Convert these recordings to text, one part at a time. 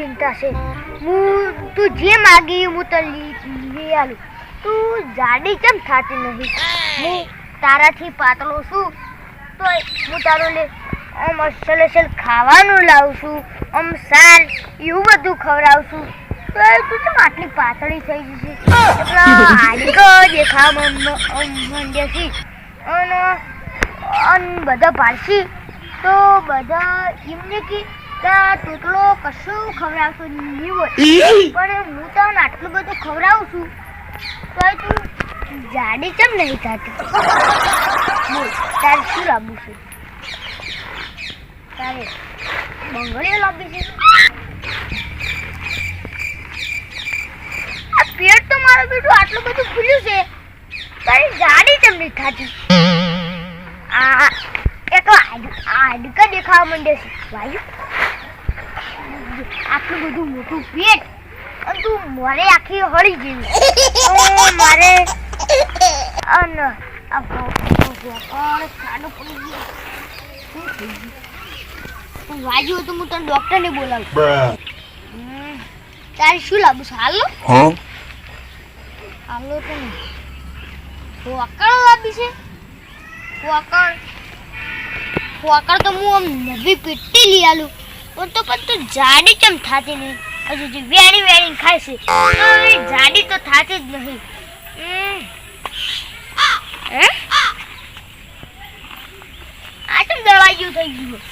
ચિંતા છે. હું તું જે માગી હું તો લઈ આલું. તું જાડી કેમ થાતી નહીં? હું તારાથી પાતળો છું તો હું તારું લે આમ અસલ અસલ ખાવાનું લાવું છું, આમ સાર એવું બધું ખવડાવું છું તો તું કેમ આટલી પાતળી થઈ જશે? હાડીકો દેખાવા માંડે છે અન બધા પાડશી તો બધા એમને કે તૂટલો કશું ખવડાવતો નહીં હોય. પણ હું તને આટલું બધું ખવડાવું છું તો તું જાડી કેમ નહીં થતી? બોલ તારે શું લાવવું છે? તારે બંગડીઓ લાવવી છે? આ પેટ તો મારું બેટું આટલું બધું ખુલ્યું છે તારી જાડી કેમ નહીં થતી? આ એક હાડકા દેખાવા માંડે છે. ભાઈ આટલું બધું મોટું પેટ અને તું મારે આખી હળી ગઈ. મારે. અન પડી ગયું. ગયું? તું હું તને ડોક્ટરને બોલાવું. તારે શું લાવું છે? હાલો? હાલો તો ફોકળ લાવી છે? ફોકળ ફોકળ તો હું આમ નવી પેટી લઈ આલું. પણ તો પણ તું જાડી કેમ થાતી નહીં? હજુ જે વેણી વેણી ખાય છે, તો જાડી તો થાતી જ નહીં. આ દળાઈ ગયું થઈ ગયું?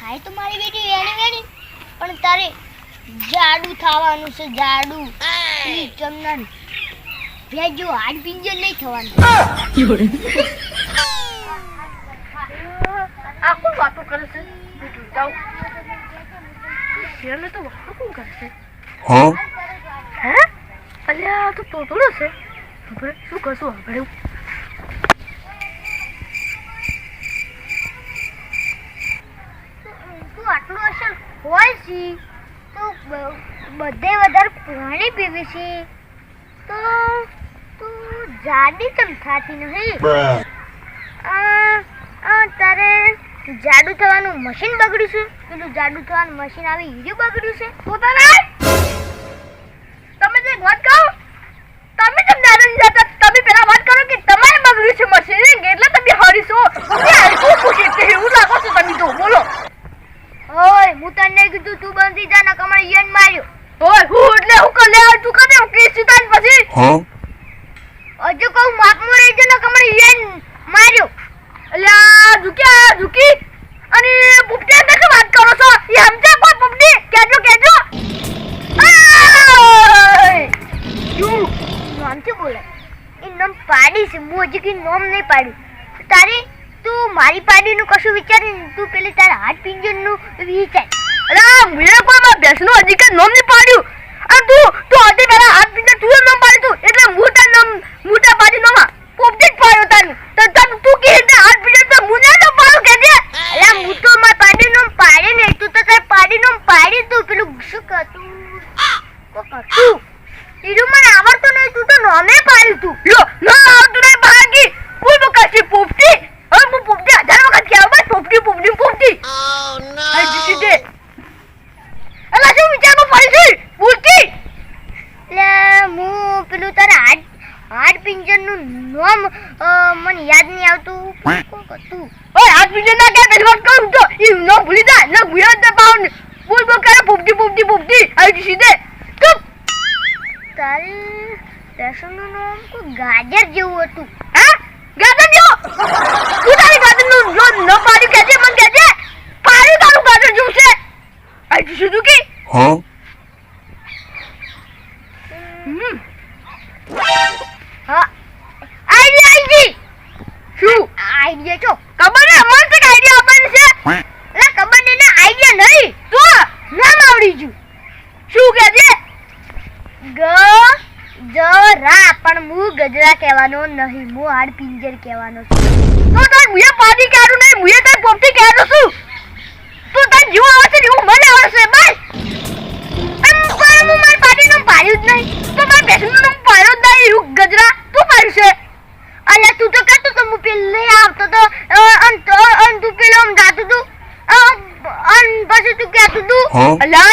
ખાય તો મારી બેટી વેણી વેણી, પણ તારે જાડું થવાનું છે, જાડું. ઈ ચમના ભેજ જો હાડ પિંજર નહીં થવાનું. આ કોણ વાતો કરે છે? બેટું શેરને તો વાતો કોણ કરે છે? હે? અલ્યા તો તોતડો છે. આપણે શું કરશું આપણે તું આટલું અસર હોય છે તો બધે વધારે પાણી પીવે છે તો તું જાડી કેમ થાતી નહીં? આ તારે જાડુ થવાનું મશીન બગડ્યું છે? પેલું જાડુ થવાનું મશીન આવી હીરું બગડ્યું છે? પોતાના તમે જે વાત કહો તમે જેમ દાદા ની જતા તમે પેલા વાત કરો કે તમારે બગડ્યું છે મશીન એટલે તમે હરીશો. એવું લાગો છો તમે તો બોલો. ઓય હું તને કીધું તું બંધી જા ના કમળ યન માર્યો. ઓય હું એટલે હું કર લે તું કદે કે પછી. જા ના યન માર્યો. ઝુક્યા ઝુકી અને વાત કરો છો? એ કોઈ કેજો કેજો. બોલે? એ નામ પાડી છે હું હજી નામ નહીં પાડ્યું. તારી તું મારી પાડીનું કશું વિચારી તું પેલી તારા હાથ પિંજરનું વિચાર. અલા મુએ કોઈ ભેંસનું હજી કે નોમ નહીં પાડ્યું. અને તું તું હજી પેલા હાથ પીને તું નોમ પાડી તું, એટલે મોટા નોમ મોટા પાડી નામ પોપટી પાડ્યો તારું તો તમ, તું કે રીતે હાથ પીને તો મુને તો પાડું કે દે અલા હું તો પાડી નોમ પાડી નહીં, તું તો તાર પાડી નોમ પાડી તું પેલું શું કરતું કોક હતું. ઈરું મને આવડતું નહીં, તું તો નોમે પાડ્યું તું. લો ના આવતું નહીં ભાગી હું તો કશી પોપટી હવે હું પોપટી હજાર વખત કહેવા બસ પોપટી પોપટી પોપટી Oh no! આ જીસી દે અલા શું વિચારમાં પડી છે બોલતી એટલે હું પેલું તારા હાડ હાડ પિંજરનું નામ અ, મને યાદ નહીં આવતું કોક હતું ઓય હાથ બીજે ના કે વાત કરું તો? ઈ ન ભૂલી જા ન ભૂલ્યો જ પાઉન બોલ બોલ કરે પોપટી પોપટી પોપટી આ જીસી દે ચૂપ. તારી રેશનનું નામ કોઈ ગાજર જેવું હતું. હા? ગાજર જો તું તારી ગાજરનું જો ન પાડ્યું કેજે મને કેજે પાડ્યું તારું ગાજર જેવું છે. આ જીસી તું કે? જો રા પણ હું ગજરા કહેવાનો નહીં હું હાડ પિંજર કહેવાનો છું. તો તાર મુએ પાડી કાઢું નહીં મુએ તાર પોપટી કહેવાનો છું. તું તાર જીવ આવશે ને હું મને આવશે બસ. એમ પણ હું મારા પાડી નામ પાડ્યું જ નહીં? તો મારા બેસનું નામ પાડ્યું જ નહીં ગજરા. તું પાડ્યું છે? તું તો કહેતો તો હું પેલે આવતો તો અન તું પેલો આમ જાતું તું. અન પછી તું કહેતું તું. અલા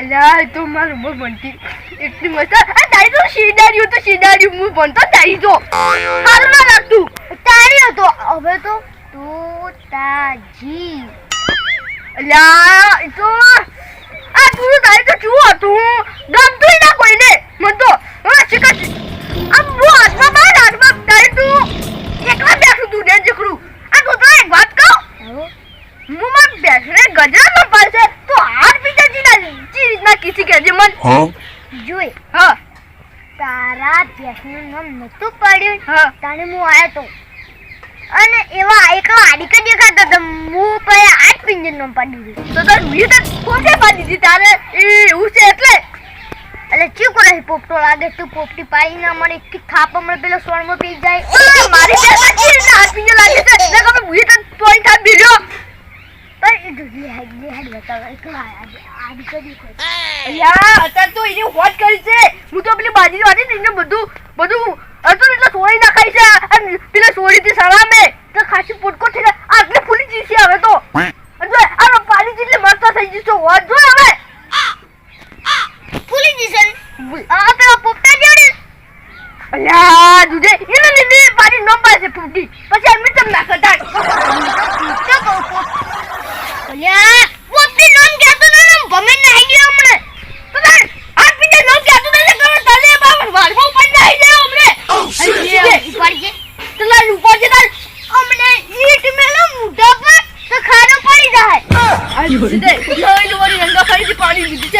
અલ્યા તો મારું બહુ એટલી મસ્ત. આ તારી તો શીડાડ્યું તો તો. હારું ના લાગતું તારી હતો. હવે તો તું તાજી અલ્યા તો આ તું તારી તો શું હતું ગમતું ના કોઈને. મને તો, હા આ ને હું આયો તો. અને એવા એકલો આડીક દેખાતો તો હું પર આઠ પિંજરનો પાડી દીધો. તો તાર મી તો પોતે પાડી દીધી. તારે એવું છે એટલે? એટલે ચીવ કરે પોપટો લાગે તું પોપટી પાડી ના મને એક થાપ મને પેલો સોળમો પી જાય. ઓય મારી બે સાચી એટલે હાથ પિંજર લાગે છે. એટલે કે મી તો પોઈન્ટ થાપ બીજો પણ એ દુધી હાડ દે હાડ બતાવ એકલો આડી કરી યાર અત્યારે તો એની હોટ કરી છે. હું તો પેલી બાજી વાળી ને બધું બધું અર્જુન એટલે સોરી ના ખાઈ છે. અને પેલા સોરી થી સલામે. તો ખાસી પોટકો થઈને આટલી ફૂલી જી હવે તો. અર્જુન આ પાણી જેટલી મરતા થઈ જશે વાત હવે. ફૂલી જી છે આ પેલા પોપટા જેવડી. અલ્યા દુજે એને લીધે પાણી નો પાસે ફૂટી પછી અમે તમ ના કટા તો કહું અલ્યા પોપટી નોન કેતો નોન ભમે પડી જાય.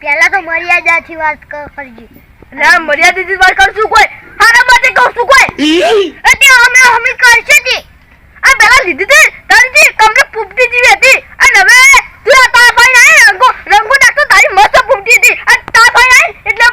પહેલા તો મર્યાદાથી વાત કરજી ના મર્યાદાથી વાત કરશું કોઈ. હારા માટે કહું કોઈ. એ અમે અમે કરશે તે. આ પહેલા લીધી તે તારી કમરે પૂપટી જીવી હતી અને હવે તું તારા ભાઈ ના રંગો રંગો નાખતો તારી મસ્ત પૂપટી હતી. અને તારા ભાઈ ના એટલે